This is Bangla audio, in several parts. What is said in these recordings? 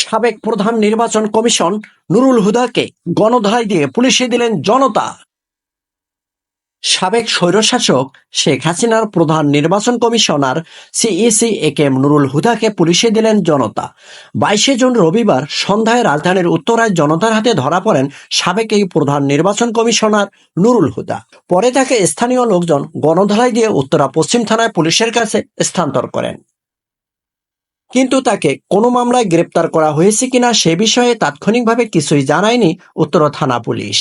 সাবেক প্রধান নির্বাচন কমিশন নুরুল হুদাকে গণধরাই দিয়ে পুলিশে দিলেন জনতা। সাবেক স্বৈরশাসক শেখ হাসিনার প্রধান নির্বাচন commissioner CEC A K M Nurul হুদাকে পুলিশে দিলেন জনতা। বাইশে জুন রবিবার সন্ধ্যায় রাজধানীর উত্তরায় জনতার হাতে ধরা পড়েন সাবেক এই প্রধান নির্বাচন কমিশনার নুরুল হুদা। পরে তাকে স্থানীয় লোকজন গণধলাই দিয়ে উত্তরা পশ্চিম থানায় পুলিশের কাছে স্থানান্তর করেন। কিন্তু তাকে কোনো মামলায় গ্রেপ্তার করা হয়েছে কিনা সে বিষয়ে তাৎক্ষণিকভাবে কিছুই জানায়নি উত্তর থানা পুলিশ।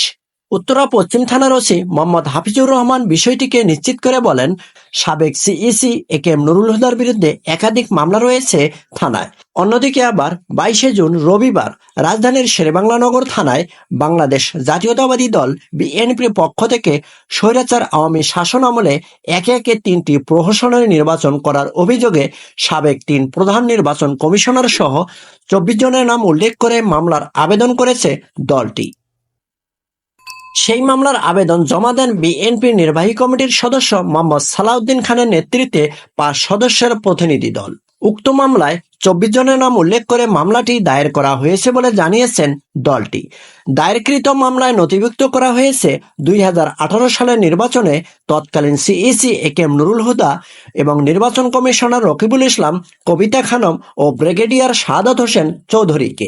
উত্তরা পশ্চিম থানার ওসি মোহাম্মদ হাফিজুর রহমান বিষয়টিকে নিশ্চিত করে বলেন, সাবেক CEC A K M Nurul হুদার বিরুদ্ধে একাধিক মামলা রয়েছে থানায়। অন্যদিকে আবার বাইশে জুন রবিবার রাজধানীর শেরেবাংলা নগর থানায় বাংলাদেশ জাতীয়তাবাদী দল বিএনপির পক্ষ থেকে স্বৈরাচার আওয়ামী শাসন আমলে একে একে তিনটি প্রহসনের নির্বাচন করার অভিযোগে সাবেক তিন প্রধান নির্বাচন কমিশনার সহ চব্বিশ জনের নাম উল্লেখ করে মামলার আবেদন করেছে দলটি। সেই মামলার আবেদন জমা দেন বিএনপির নির্বাহী কমিটির সদস্য মোহাম্মদ সালাউদ্দিন খানের নেতৃত্বে পাঁচ সদস্যের প্রতিনিধি দল। উক্ত মামলায় চব্বিশ জনের নাম উল্লেখ করে মামলাটি দায়ের করা হয়েছে বলে জানিয়েছেন দলটি। দায়েরকৃত মামলায় নথিভুক্ত করা হয়েছে দুই হাজার আঠারো সালের নির্বাচনে তৎকালীন সিইসি এ কে নুরুল হুদা এবং নির্বাচন কমিশনার রকিবুল ইসলাম, কবিতা খানম ও ব্রিগেডিয়ার সাদাত হোসেন চৌধুরীকে।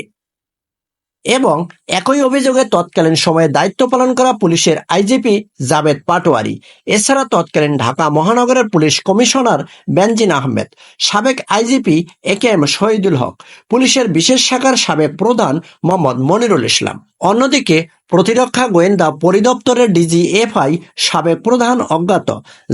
এবং একই অভিযোগে তৎকালীন সময়ে দায়িত্ব পালন করা পুলিশের আইজিপি জাবেদ পাটোয়ারি, এছাড়া তৎকালীন ঢাকা মহানগরের পুলিশ কমিশনার বেনজিন আহমেদ, সাবেক IGP A K M Shahidul Haque, পুলিশের বিশেষ শাখার সাবেক প্রধান মোহাম্মদ মনিরুল ইসলাম। অন্যদিকে প্রতিরক্ষা গোয়েন্দা পরিদপ্তরের ডিজি এফআই সাবেক প্রধান অজ্ঞাত,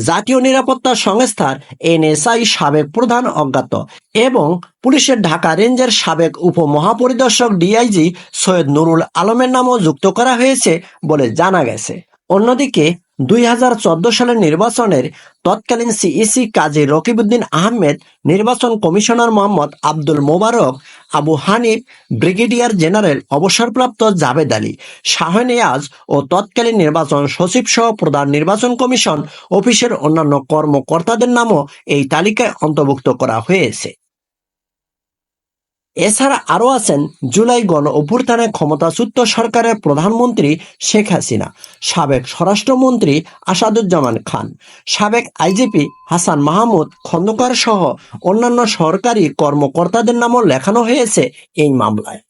জাতীয় নিরাপত্তা সংস্থার এনএসআই সাবেক প্রধান অজ্ঞাত এবং পুলিশের ঢাকা রেঞ্জের সাবেক উপমহাপরিদর্শক ডিআইজি সৈয়দ নুরুল আলমের নামও যুক্ত করা হয়েছে বলে জানা গেছে। অন্যদিকে দুই হাজার চোদ্দ সালের নির্বাচনের তৎকালীন সিইসি কাজী রকিবউদ্দিন আহমেদ, নির্বাচন commissioner Mohammad Abdul Mobarak, Abu Hanif, brigadier general অবসরপ্রাপ্ত জাভেদ আলী শাহনিয়াজ ও তৎকালীন নির্বাচন সচিব সহ প্রধান নির্বাচন কমিশন অফিসের অন্যান্য কর্মকর্তাদের নামও এই তালিকায় অন্তর্ভুক্ত করা হয়েছে। এছাড়া আরও আছেন জুলাই গণ অভ্যুত্থানে ক্ষমতাচ্যুত সরকারের প্রধানমন্ত্রী শেখ হাসিনা, সাবেক স্বরাষ্ট্রমন্ত্রী আসাদুজ্জামান খান, সাবেক আইজিপি হাসান মাহমুদ খন্দকার সহ অন্যান্য সরকারি কর্মকর্তাদের নামও লেখানো হয়েছে এই মামলায়।